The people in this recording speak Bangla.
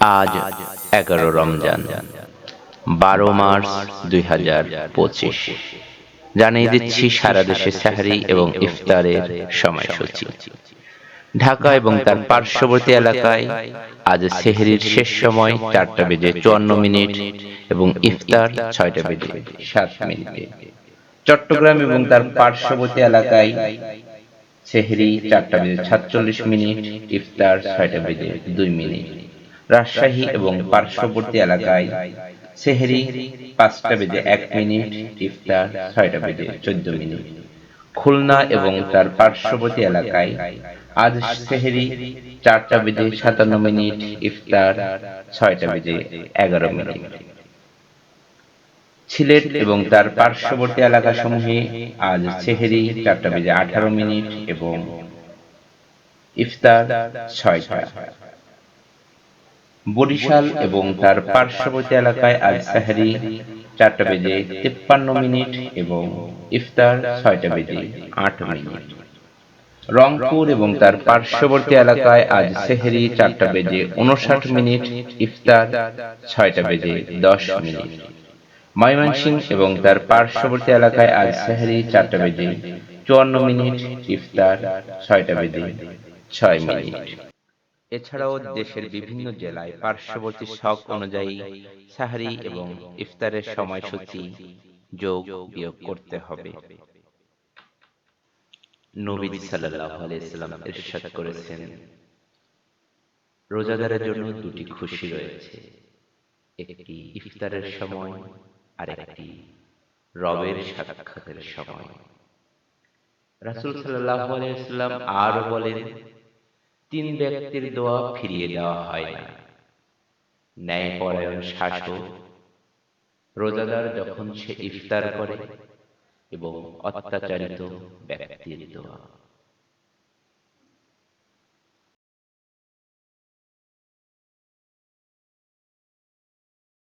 আজ এগারো রমজান, বারো মার্চ দুই হাজার পঁচিশ। জানিয়ে দিচ্ছি সারা দেশে সাহারি এবং ইফতারের সময়সূচি। ঢাকা এবং তার পার্শ্ববর্তী এলাকায় আজ সেহরির শেষ সময় চারটা বেজে চুয়ান্ন মিনিট এবং ইফতার ছয়টা বেজে সাত মিনিটে। চট্টগ্রাম এবং তার পার্শ্ববর্তী এলাকায় সেহরি চারটা বেজে সাতচল্লিশ মিনিট, ইফতার ছয়টা বেজে দুই মিনিট। রাজশাহী এবং পার্শ্ববর্তী এলাকায় সেহরি পাঁচটা বেজে এক মিনিট ইফতার ছয়টা বেজে চোদ্দ মিনিট। খুলনা এবং তার পার্শ্ববর্তী এলাকায় আজ সেহরি চারটা বেজে সাতান্ন মিনিট ইফতার ছয়টা বেজে এগারো মিনিট। সিলেট এবং তার পার্শ্ববর্তী এলাকাসমূহে আজ সেহেরি চারটা বেজে আঠারো মিনিট এবং ইফতার ছয়টা। বরিশাল এবং তার পার্শ্ববর্তী এলাকায় আজ সাহারি চারটা বেজে তিপ্পান্ন মিনিট এবং ইফতার ছয়টা বেজে আট মিনিট। রংপুর এবং তার পার্শ্ববর্তী এলাকায় আজ সেহেরি চারটা বেজে উনষাট মিনিট ইফতার ছয়টা বেজে দশ মিনিট। ময়মনসিং এবং তার পার্শ্ববর্তী এলাকায় আজ সেহরি চারটা বেজে চুয়ান্ন মিনিট ইফতার ছয়টা বেজে ছয় মিনিট। এছাড়াও দেশের বিভিন্ন জেলায় পার্শ্ববর্তী শখ অনুযায়ী সাহারি এবং ইফতারের সময়সূচি যোগ বিয়োগ করতে হবে। নবী সাল্লাল্লাহু আলাইহি সাল্লাম ইরশাদ করেছেন। রোজাদারের জন্য দুটি খুশি রয়েছে। একটি ইফতারের সময় আর একটি রবের সাক্ষাতের সময়। রাসূল সাল্লাল্লাহু আলাইহি সাল্লাম আরও বলেন তিন ব্যক্তির দোয়া ফিরিয়ে দেওয়া হয় না। ন্যায়পরায়ণ শাসক রোজাদার যখন সে ইফতার করে এবং অত্যাচারিত ব্যক্তির দোয়া।